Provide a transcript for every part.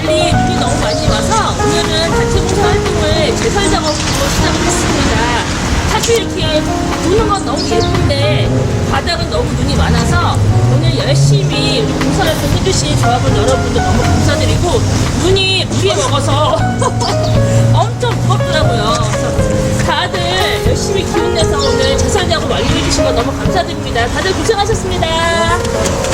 달리 눈이 너무 많이 와서 오늘은 단체 봉사 활동을 제설 작업으로 시작을 했습니다. 사실 이렇게 보는 건 너무 예쁜데 바닥은 너무 눈이 많아서 오늘 열심히 우리 봉사활동 해주신 조합원 여러분들 너무 감사드리고 눈이 무리에 먹어서 엄청 무겁더라고요. 다들 열심히 기운내서 오늘 제설 작업 완료해 주신 거 너무 감사드립니다. 다들 고생하셨습니다.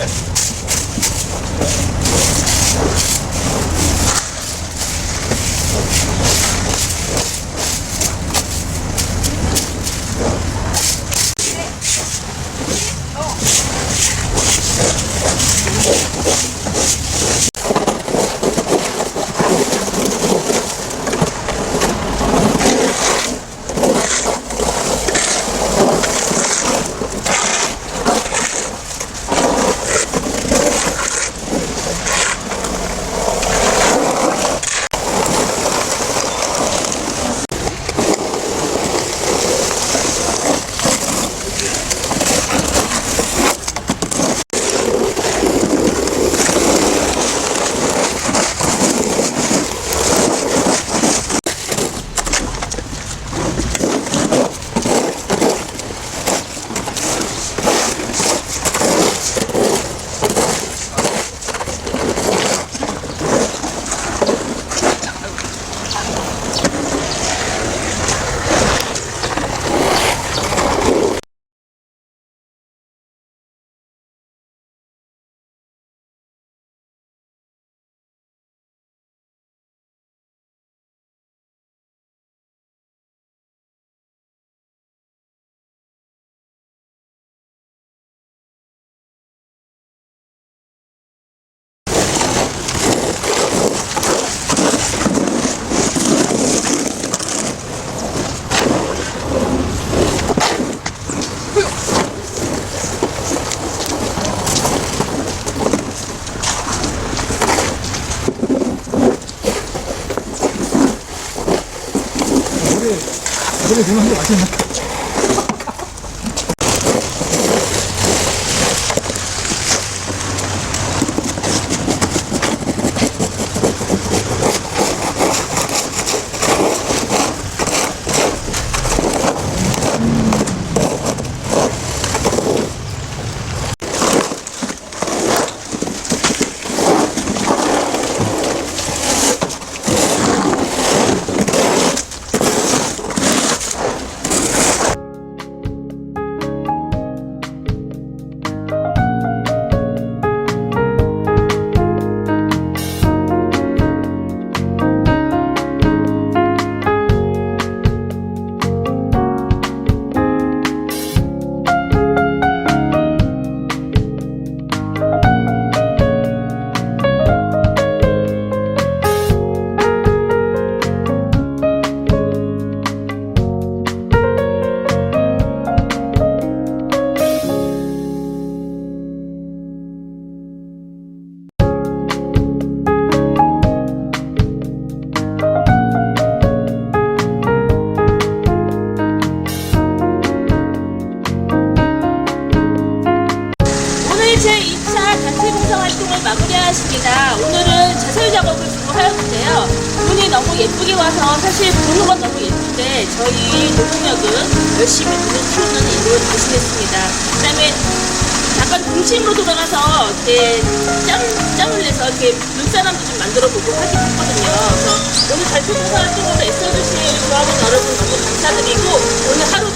Yes. 노래 들으면 맛있나? 마무리하십니다. 오늘은 제설 작업을 주로 하였는데요. 눈이 너무 예쁘게 와서 사실 보는 건 너무 예쁜데 저희 노동력은 열심히 눈을 키우는 일을 대신했습니다. 그 다음에 약간 중심으로 돌아가서 이렇게 짬, 짬을 내서 이렇게 눈사람도 좀 만들어 보고 하긴 했거든요. 그래서 오늘 달콤봉사 활동으로 애써주신 우리 조합원 여러분 너무 감사드리고 오늘 하루